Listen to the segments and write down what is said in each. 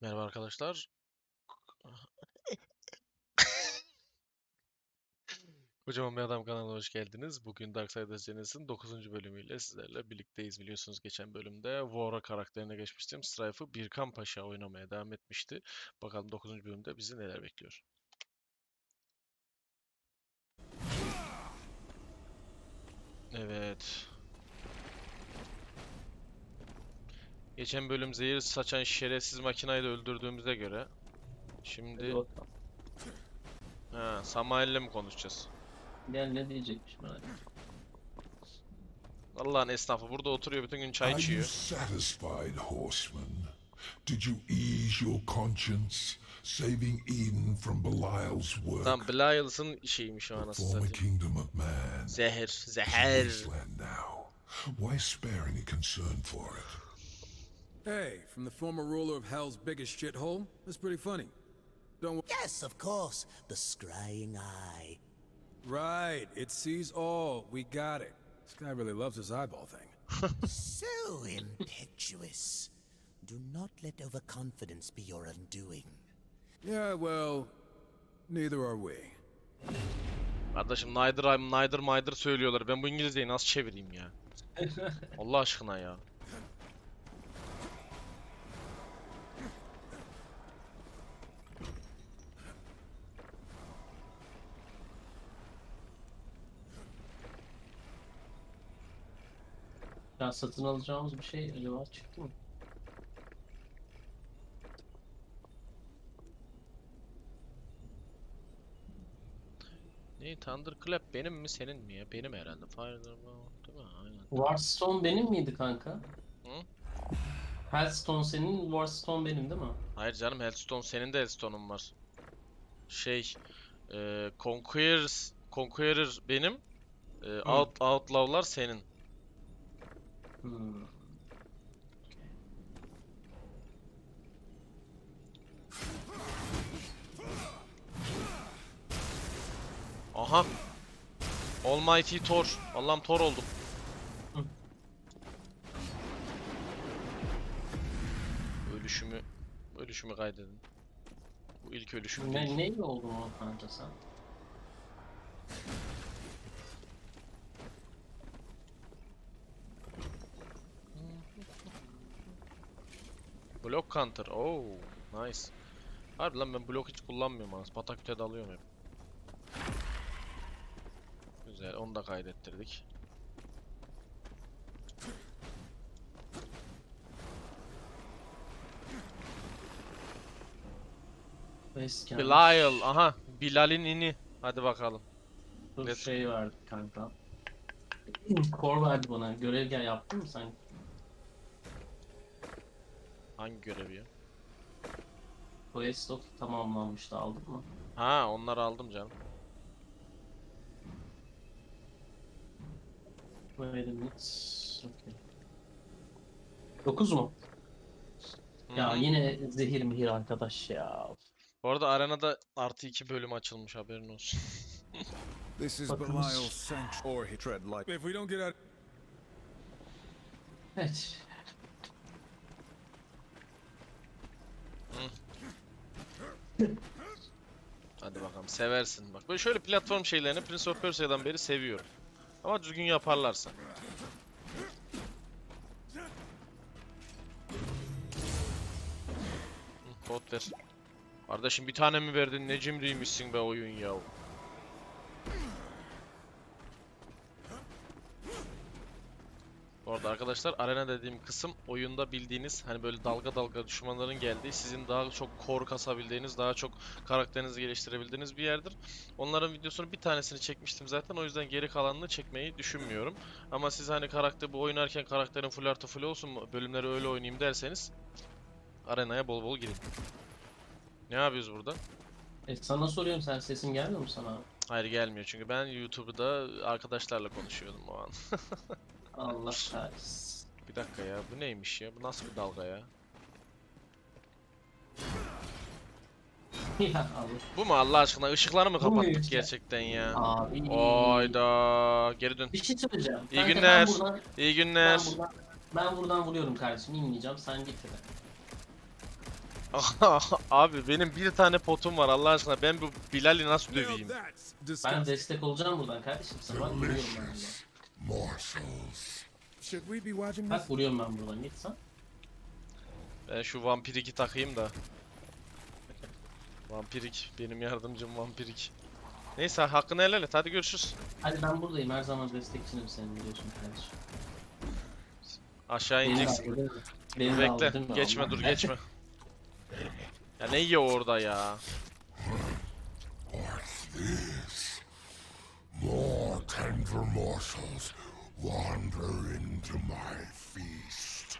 Merhaba arkadaşlar. Kocaman bir adam kanalına hoş geldiniz. Bugün Darksiders Genesis'in 9. bölümüyle sizlerle birlikteyiz. Biliyorsunuz geçen bölümde Vora karakterine geçmiştim. Strife'ı Birkan Paşa oynamaya devam etmişti. Bakalım 9. bölümde bizi neler bekliyor. Evet. Geçen bölüm zehir saçan şerefsiz makinayı da öldürdüğümüze göre şimdi Hadi bakalım. ha, Samael'le mi konuşacağız? Gel ne diyecekmiş merak ettim. Allah'ın esnafı burada oturuyor bütün gün çay Are you içiyor. satisfied, horseman? Did you ease your conscience, saving Eden from Belial's work? Tamam Belial'sın şeyiymiş o the anasını former satayım. kingdom of man. Zehir, is zehir. wasteland now. Why spare any concern for it? Hey, from the former ruler of Hell's biggest shithole? That's pretty funny. Don't Yes, of course. The scrying eye. Right, it sees all. We got it. This guy really loves his eyeball thing. so impetuous. Do not let overconfidence be your undoing. Yeah, well, neither are we. Kardeşim Neither I'm Neither Maydır söylüyorlar. Ben bu İngilizceyi nasıl çevireyim ya? Allah aşkına ya. Ya satın alacağımız bir şey acaba çıktı mı? Ne Thunderclap benim mi senin mi ya? Benim herhalde. Fireball değil mi? Aynen. Warstone benim miydi kanka? Hı? Hearthstone senin, Warstone benim değil mi? Hayır canım Hellstone senin de Hellstone'un var. Şey e, Conquerors Conqueror benim. E, Out, Outlaw'lar senin. Hmm. Aha. Almighty Thor. Allah'ım Thor oldum. Hı. Ölüşümü ölüşümü kaydedin. Bu ilk ölüşüm değil. Ne, neyle oldun o kanka sen? Block counter. Oo, nice. Harbi lan ben blok hiç kullanmıyorum aslında. Pataküte dalıyorum hep. Güzel, onu da kaydettirdik. Belial, aha. Bilal'in ini. Hadi bakalım. Dur şey verdi kanka. Kor verdi bana. Görev gel yaptın mı sen? Hangi görevi ya? Quest of tamamlanmıştı aldın mı? Ha, onları aldım canım. Wait a minute. Okay. 9 mu? Ya Hı. yine zehir mihir arkadaş ya. Bu arada arenada artı 2 bölüm açılmış haberin olsun. This is Bakınız. Belial's sanctuary. Or he tread like. If we don't get out. Evet. Hadi bakalım seversin bak. Böyle şöyle platform şeylerini Prince of Persia'dan beri seviyorum. Ama düzgün yaparlarsa. Kod ver. Kardeşim bir tane mi verdin? Ne cimriymişsin be oyun ya. Arkadaşlar arena dediğim kısım oyunda bildiğiniz hani böyle dalga dalga düşmanların geldiği sizin daha çok core kasabildiğiniz daha çok karakterinizi geliştirebildiğiniz bir yerdir. Onların videosunu bir tanesini çekmiştim zaten o yüzden geri kalanını çekmeyi düşünmüyorum. Ama siz hani karakter bu oynarken karakterin full artı full olsun mu bölümleri öyle oynayayım derseniz arenaya bol bol girin. Ne yapıyoruz burada? E, sana soruyorum sen sesim gelmiyor mu sana? Hayır gelmiyor çünkü ben YouTube'da arkadaşlarla konuşuyordum o an. Allah kahretsin. Bir dakika ya bu neymiş ya? Bu nasıl bir dalga ya? ya Allah. Bu mu Allah aşkına? Işıkları mı Bu kapattık işte? gerçekten ya? Abi. Oyda. Geri dön. Bir şey söyleyeceğim. İyi Kanka, günler. Ben buradan, İyi günler. ben buradan, ben buradan vuruyorum kardeşim. İnmeyeceğim. Sen git. Abi benim bir tane potum var Allah aşkına. Ben bu Bilal'i nasıl döveyim? Ben destek olacağım buradan kardeşim. Sana bak vuruyorum ben buradan. Should we be watching this? Bak vuruyorum ben buradan. Git sen. Ben şu vampiriki takayım da. Vampirik. Benim yardımcım vampirik. Neyse hakkını helal et. Hadi görüşürüz. Hadi ben buradayım. Her zaman destekçinim senin biliyorsun kardeşim. Aşağı ineceksin. Beni de aldın değil Bekle. mi? Geçme Allah. dur geçme. Ya ne yiyor orada ya? Morsels wander into my feast.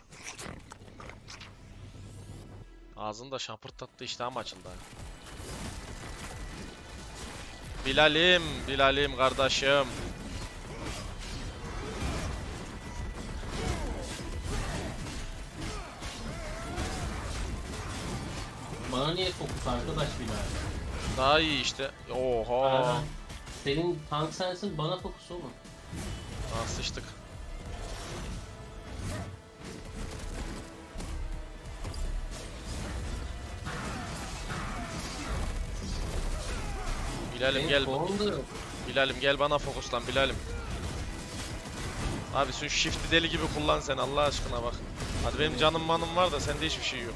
Ağzında şapırtattı iştahım açıldı. Bilal'im, Bilal'im kardeşim. Bana niye fokus arkadaş bir daha? İyi işte. Oha. Aa, Senin tank sensin bana fokus olma. Ah sıçtık. Bilal'im gel. yok. Bilal'im gel bana fokuslan Bilal'im. Abi şu shift'i deli gibi kullan sen Allah aşkına bak. Hadi benim canım manım var da sende hiçbir şey yok.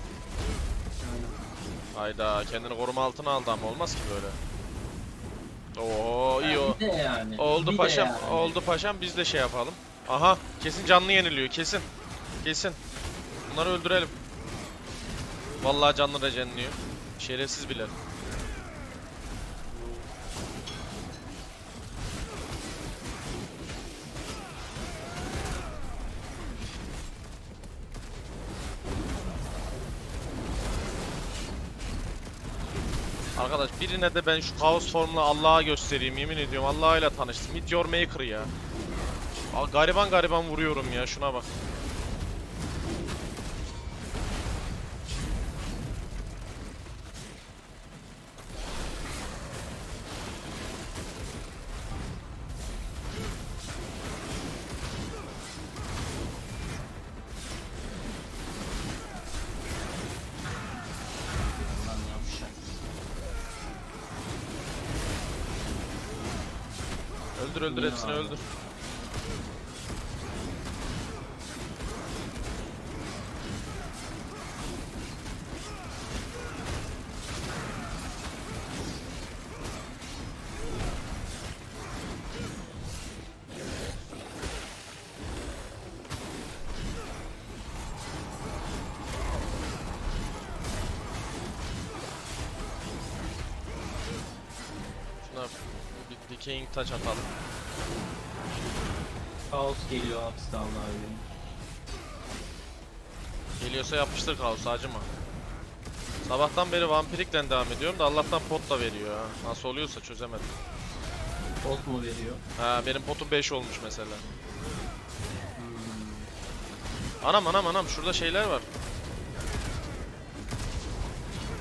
Hayda kendini koruma altına aldı ama olmaz ki böyle. Oo. Bir de yani. Oldu bir paşam, yani. oldu paşam biz de şey yapalım. Aha kesin canlı yeniliyor kesin. Kesin. Bunları öldürelim. Vallahi canlı rejenliyor. Şerefsiz bile. Arkadaş birine de ben şu kaos formunu Allah'a göstereyim yemin ediyorum Allah'a ile tanıştım. Meteor Maker ya. Aa, gariban gariban vuruyorum ya şuna bak. Öldür öldür Ya. hepsini öldür. Decaying touch atalım. Kaos geliyor Allah abi. Geliyorsa yapıştır kaosu acıma. Sabahtan beri vampirikle devam ediyorum da Allah'tan pot da veriyor ha. Nasıl oluyorsa çözemedim. Bolt mu veriyor? Ha benim potum 5 olmuş mesela. Anam anam anam şurada şeyler var.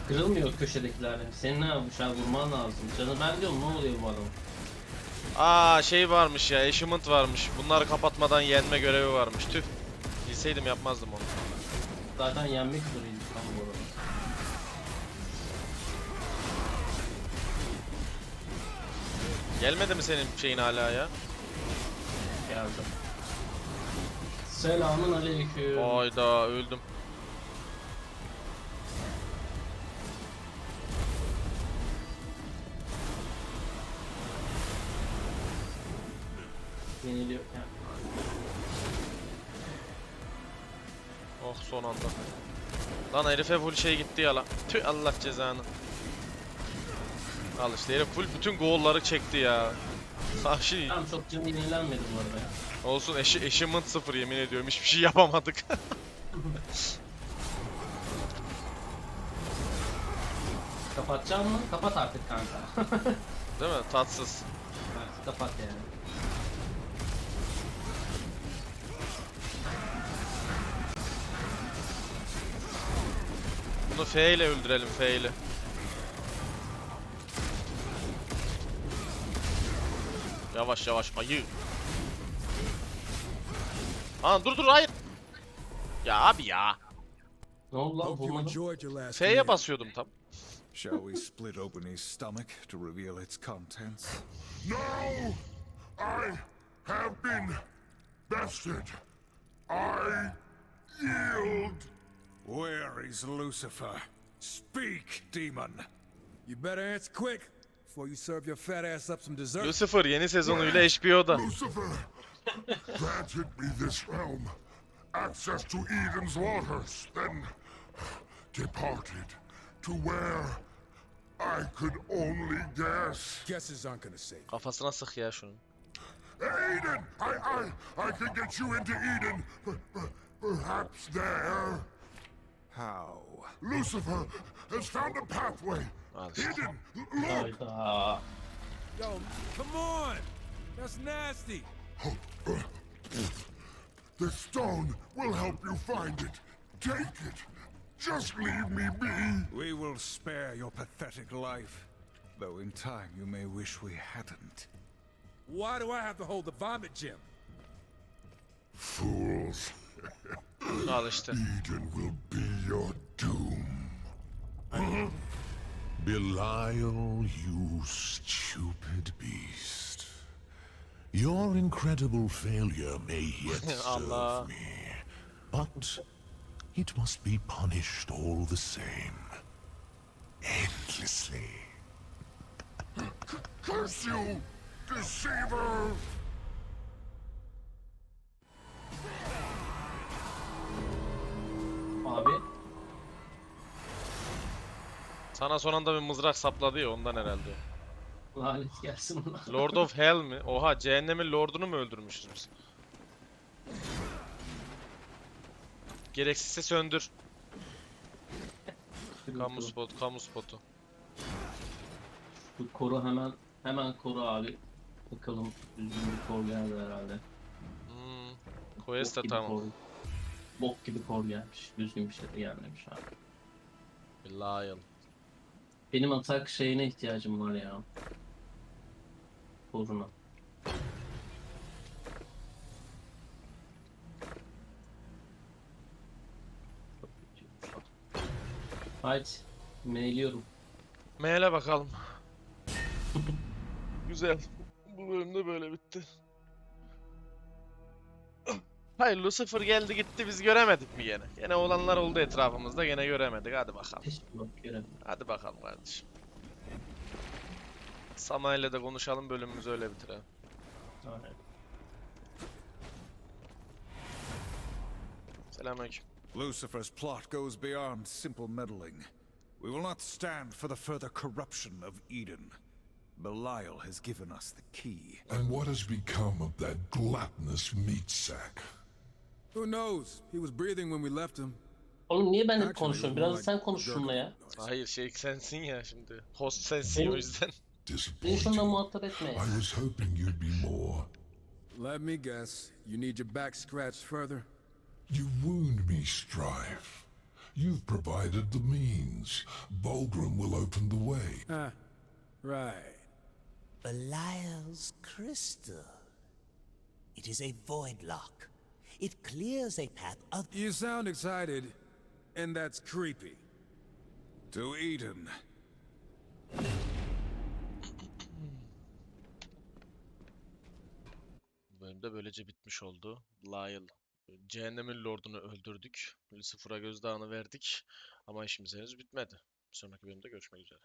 Kırılmıyor köşedekiler. Senin ne yapmış abi vurman lazım. Canı ben diyorum ne oluyor bu adam? Aa şey varmış ya achievement varmış. Bunları kapatmadan yenme görevi varmış. Tüh. Bilseydim yapmazdım onu. Zaten yenmek üzereydik tam bu arada. Gelmedi mi senin şeyin hala ya? Geldi. Selamun aleyküm. Hayda öldüm. Yeniliyor. Oh son anda. Lan herife full şey gitti ya lan. Tüh Allah cezanı. Al işte herif full bütün goal'ları çekti ya. Sahi Tamam çok canı yenilenmedi bu arada ya. olsun eşi achievement sıfır yemin ediyorum hiçbir şey yapamadık. Kapatacağım mı? Kapat artık kanka. Değil mi? Tatsız. Evet, kapat yani. Bunu F ile öldürelim F ile. Yavaş yavaş ayı. Ha dur dur hayır. Ya abi ya. Ne oldu lan Hope F'ye basıyordum tam. Shall we split open his stomach to reveal its contents? No! I have been bested. I yield. Where is Lucifer? Speak, demon! You better answer quick before you serve your fat ass up some dessert. Lucifer yeni sezonuyla HBO'da. Lucifer granted me this realm, access to Eden's waters, then departed to where I could only guess. Guesses aren't gonna save. you. Kafasına sık ya şunu. Eden! I, I, I could get you into Eden. Perhaps there. How? Lucifer has found a pathway. Al işte. Hidden. Look. Hayda. Uh, Yo, come on! That's nasty. Uh, the stone will help you find it. Take it. Just leave me be. We will spare your pathetic life. Though in time you may wish we hadn't. Why do I have to hold the vomit gem? Fools. Al işte. Eden will be your doom. Belial, you stupid beast. Your incredible failure may yet Allah. serve me, but it must be punished all the same. Endlessly. Curse you, deceiver! Abi. Sana son anda bir mızrak sapladı ya ondan herhalde. Lanet gelsin buna. Lord of Hell mi? Oha cehennemin lordunu mu öldürmüşüz biz? Gereksizse söndür. Kamu spot, kamu spotu. Bu koru hemen hemen koru abi. Bakalım düzgün bir kor geldi herhalde. Hmm. Quest de tamam. kor. Bok gibi kor gelmiş. Düzgün bir şey de gelmemiş abi. Belial. Benim atak şeyine ihtiyacım var ya. Koruna. Haydi. Mailiyorum. Maile bakalım. Güzel. Bu bölüm de böyle bitti. Hayır Lucifer geldi gitti biz göremedik mi gene? Gene olanlar oldu etrafımızda gene göremedik hadi bakalım. Hadi bakalım kardeşim. Samay'la da konuşalım bölümümüzü öyle bitirelim. Aynen. Selamünaleyküm. Lucifer's plot goes beyond simple meddling. We will not stand for the further corruption of Eden. Belial has given us the key. And what has become of that gluttonous meat sack? Who knows? He was breathing when we left him. Oğlum niye ben hep Actually, konuşuyorum? Biraz da like sen konuş şununla ya. Hayır şey sensin ya şimdi. Host sensin o Benim- yüzden. Beni şununla muhatap etme. I was hoping you'd be more. Let me guess. You need your back scratched further? You wound me, Strife. You've provided the means. Volgrim will open the way. Ah, right. Belial's crystal. It is a void lock. It clears a path of You sound excited, and that's creepy. To Eden. Bu bölüm de böylece bitmiş oldu. Lyle. Cehennemin lordunu öldürdük. Lucifer'a gözdağını verdik. Ama işimiz henüz bitmedi. Bir sonraki bölümde görüşmek üzere.